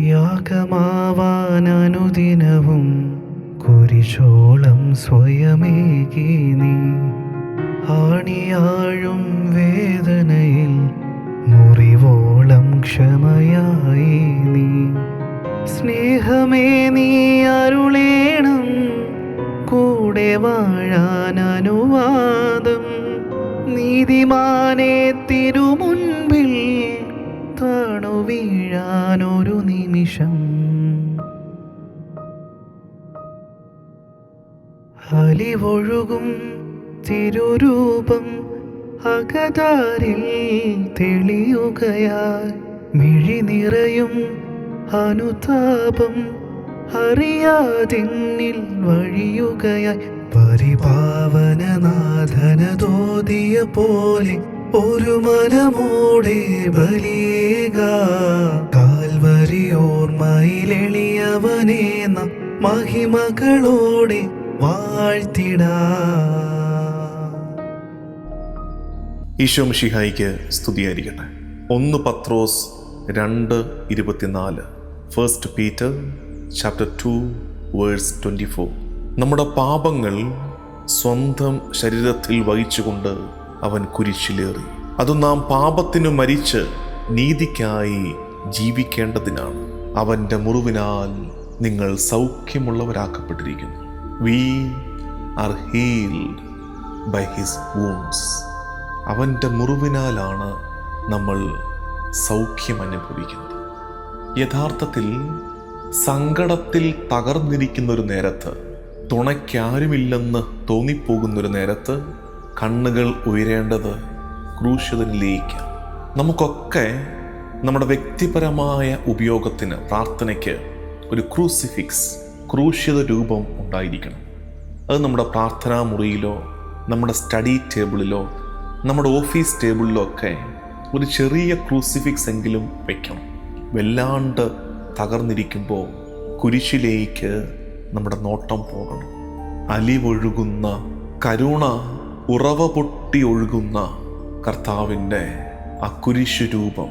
യാഗമാവാൻ അനുദിനവും കുരിശോളം സ്വയമേകി നീ. ആണിയാഴും വേദനയിൽ മുറിവോളം ക്ഷമയായി നീ. സ്നേഹമേ നീ അരുളേണം കൂടെ വാഴാൻ അനുവാദം. നീതിമാനെ തിരുമുൻപിൽ താണു വീഴാൻ ഒരു നിമിഷം. അലിവൊഴുകും തിരുരൂപം അകതാരിൽ തെളിയുകയായി മിഴി നിറയും അനുതാപം അറിയാതിന്നിൽ വഴിയുകയായി പരിപാവനനാഥനതോതിയ പോലെ ഒരു മനമോടെ ബലിയേക. കാൽവരി ഓർമ്മയിലെളിയവനേ മഹിമകളോടെ വാഴ്ത്തിട. ഈശോ മിഷിഹായിക്ക് സ്തുതിയായിരിക്കട്ടെ. ഒന്ന് പത്രോസ് രണ്ട് ഇരുപത്തിനാല്. First Peter chapter two verse twenty four നമ്മുടെ പാപങ്ങൾ സ്വന്തം ശരീരത്തിൽ വഹിച്ചുകൊണ്ട് അവൻ കുരിശിലേറി. അത് നാം പാപത്തിനു മരിച്ച് നീതിക്കായി ജീവിക്കേണ്ടതിനാണ്. അവന്റെ മുറിവിനാൽ നിങ്ങൾ സൗഖ്യമുള്ളവരാക്കപ്പെട്ടിരിക്കുന്നു. We are healed by his wounds അവന്റെ മുറിവിനാലാണ് നമ്മൾ സൗഖ്യം അനുഭവിക്കുന്നത് യഥാർത്ഥത്തിൽ സങ്കടത്തിൽ തകർന്നിരിക്കുന്ന ഒരു നേരത്ത് തുണയ്ക്കാരുമില്ലെന്ന് തോന്നിപ്പോകുന്നൊരു നേരത്ത് കണ്ണുകൾ ഉയരേണ്ടത് ക്രൂശിതനിലേക്കാണ് നമുക്കൊക്കെ നമ്മുടെ വ്യക്തിപരമായ ഉപയോഗത്തിന് പ്രാർത്ഥനയ്ക്ക് ഒരു ക്രൂസിഫിക്സ് ക്രൂശിത രൂപം ഉണ്ടായിരിക്കണം. അത് നമ്മുടെ പ്രാർത്ഥനാ മുറിയിലോ നമ്മുടെ സ്റ്റഡി ടേബിളിലോ നമ്മുടെ ഓഫീസ് ടേബിളിലോ ഒക്കെ ഒരു ചെറിയ ക്രൂസിഫിക്സ് എങ്കിലും വയ്ക്കണം വല്ലാണ്ട് തകർന്നിരിക്കുമ്പോൾ കുരിശിലേക്ക് നമ്മുടെ നോട്ടം പോകണം. അലിവൊഴുകുന്ന കരുണ ഉറവ പൊട്ടി ഒഴുകുന്ന കർത്താവിന്റെ ആ കുരിശു രൂപം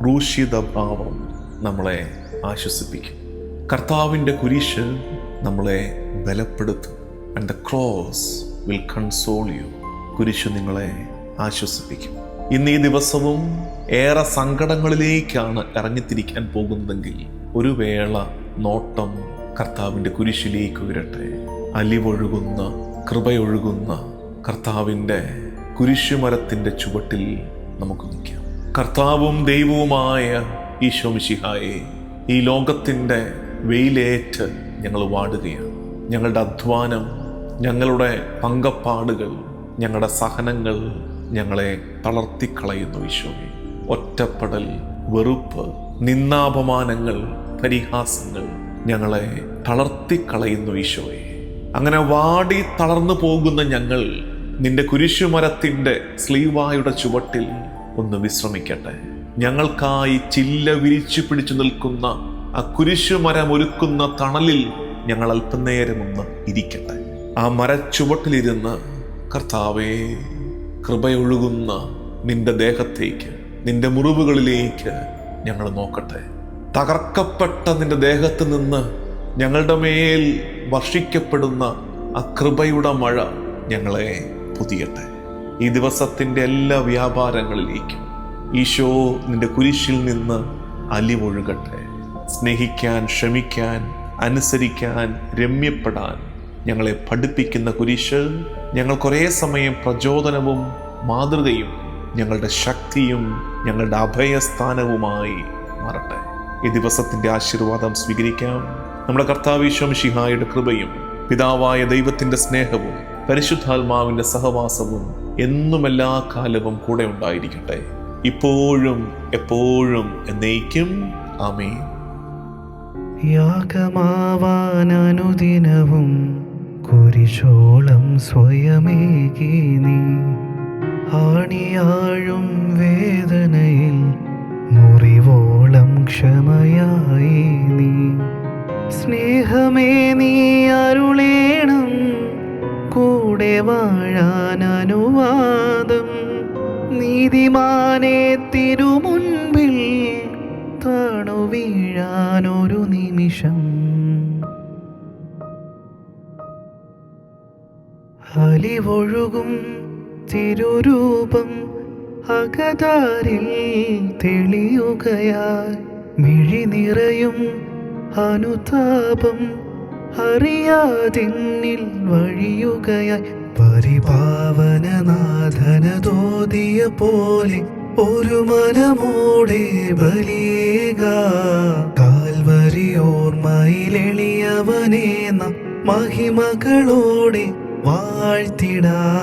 ക്രൂശിത ഭാവം നമ്മളെ ആശ്വസിപ്പിക്കും. കർത്താവിന്റെ കുരിശ് നമ്മളെ ബലപ്പെടുത്തും. And the cross will console you കുരിശ് നിങ്ങളെ ആശ്വസിപ്പിക്കും. ഇന്ന് ഈ ദിവസവും ഏറെ സങ്കടങ്ങളിലേക്കാണ് ഇറങ്ങിത്തിരിക്കാൻ പോകുന്നതെങ്കിൽ ഒരു വേള നോട്ടം കർത്താവിന്റെ കുരിശിലേക്ക് ഉയരട്ടെ. അലിവൊഴുകുന്ന കൃപയൊഴുകുന്ന കർത്താവിന്റെ കുരിശുമരത്തിന്റെ ചുവട്ടിൽ നമുക്ക് നിൽക്കാം. കർത്താവും ദൈവവുമായ ഈശോ മിശിഹായെ ഈ ലോകത്തിന്റെ വെയിലേറ്റ് ഞങ്ങൾ വാടുകയാണ്. ഞങ്ങളുടെ അധ്വാനം ഞങ്ങളുടെ പങ്കപ്പാടുകൾ ഞങ്ങളുടെ സഹനങ്ങൾ ഞങ്ങളെ തളർത്തിക്കളയുന്നു ഈശോയെ. ഒറ്റപ്പെടൽ വെറുപ്പ് നിന്നാപമാനങ്ങൾ പരിഹാസങ്ങൾ ഞങ്ങളെ തളർത്തിക്കളയുന്നു ഈശോയെ. അങ്ങനെ വാടി തളർന്നു പോകുന്ന ഞങ്ങൾ നിന്റെ കുരിശുമരത്തിന്റെ സ്ലീവായുടെ ചുവട്ടിൽ ഒന്ന് വിശ്രമിക്കട്ടെ. ഞങ്ങൾക്കായി ചില്ല വിരിച്ചു പിടിച്ചു നിൽക്കുന്ന ആ കുരിശുമരം ഒരുക്കുന്ന തണലിൽ ഞങ്ങൾ അല്പനേരം ഒന്ന് ഇരിക്കട്ടെ. ആ മരച്ചുവട്ടിലിരുന്ന് കർത്താവേ കൃപയൊഴുകുന്ന നിന്റെ ദേഹത്തേക്ക് നിന്റെ മുറിവുകളിലേക്ക് ഞങ്ങൾ നോക്കട്ടെ. തകർക്കപ്പെട്ട നിന്റെ ദേഹത്ത് നിന്ന് ഞങ്ങളുടെ മേൽ വർഷിക്കപ്പെടുന്ന ആ കൃപയുടെ മഴ ഞങ്ങളെ പുതിയട്ടെ. ഈ ദിവസത്തിന്റെ എല്ലാ വ്യാപാരങ്ങളിലേക്കും ഈശോ നിന്റെ കുരിശിൽ നിന്ന് അലിവൊഴുകട്ടെ. സ്നേഹിക്കാൻ ക്ഷമിക്കാൻ അനുസരിക്കാൻ രമ്യപ്പെടാൻ ഞങ്ങളെ പഠിപ്പിക്കുന്ന കുരിശ് ഞങ്ങൾ കുറേ സമയം പ്രചോദനവും മാതൃകയും ഞങ്ങളുടെ ശക്തിയും ഞങ്ങളുടെ അഭയസ്ഥാനവുമായി മാറട്ടെ. ഈ ദിവസത്തിന്റെ ആശീർവാദം സ്വീകരിക്കാം. നമ്മുടെ കർത്താവിശ്വം ഷിഹായുടെ കൃപയും പിതാവായ ദൈവത്തിന്റെ സ്നേഹവും പരിശുദ്ധാത്മാവിന്റെ സഹവാസവും എന്നും എല്ലാ കാലവും കൂടെ ഉണ്ടായിരിക്കട്ടെ. ഇപ്പോഴും എപ്പോഴും എന്നേക്കും. ആമേ യാഗമാവാനനുദിനവും കുരിശോളം സ്വയമേകി നീ. ആണിയാഴും വേദനയിൽ മുറിവോളം ക്ഷമയായി നീ. സ്നേഹമേ നീ കൂടെ വാഴാൻ അനുവാദം. നീതിമാനെ തിരുമുൻപിൽ താണു വീഴാനൊരു നിമിഷം. അലിവൊഴുകും തിരുരൂപം അകതാരിൽ തെളിയുകയാൽ മിഴി നിറയും അനുതാപം അറിയാതിന്നിൽ വഴിയുകയായി. പരിപാവനനാഥനതോതിയ പോലെ ഒരു മനമോടെ ബലിയേക. കാൽവരിയോർമ്മയിലെളിയവനെ നാം മഹിമകളോടെ വാഴ്ത്തിടാ.